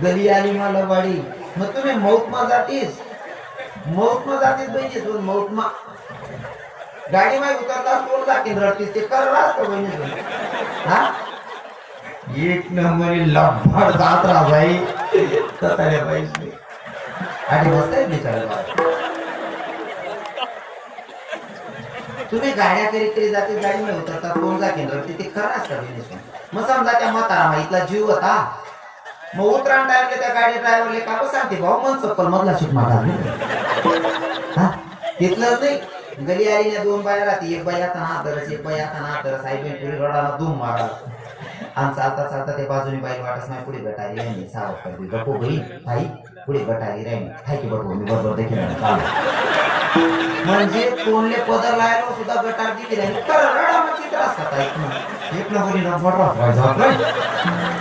गली आली मला वाडी मग तुम्ही मौतमा जातीस. मौतमा जातीस बहिणी तू मौतमा. गाडी माय उतरता तोड जातील रडतीस. ते कर असतं बहिणी हा? एक नंबर लंबर जात राहा बाई. तसाल्या बाई आणि बसताय आहे बिचारा तुम्ही गाड्या करीत तरी जाते गाडी नाही उतरता कोण जा केंद्र ते खरं असतं बिझनेस मग समजा त्या म्हातारा इथला जीव होता. मग उतराण टाइमले त्या गाडी ड्रायव्हरले का बस सांगते भाऊ मन चप्पल मधला शिट मारा. हा? तिथलंच नाही. गली आली ना दोन बाया राहते एक बाई आता ना दरस एक बाई आता ना दरस आई बहीण पुढे रडाला दोन मारा. आणि चालता चालता ते बाजूने बाई वाटच नाही पुढे गटारी राहिली सावध करते गप्पो बाई आई पुढे गटारी राहिली. हाय की बरोबर मी बरोबर देखील म्हणजे कोणले पदर लायलो सुद्धा गटार दिली नाही. तर रडा मग चित्र असतात ऐकून एक नंबरी नंबर राहतो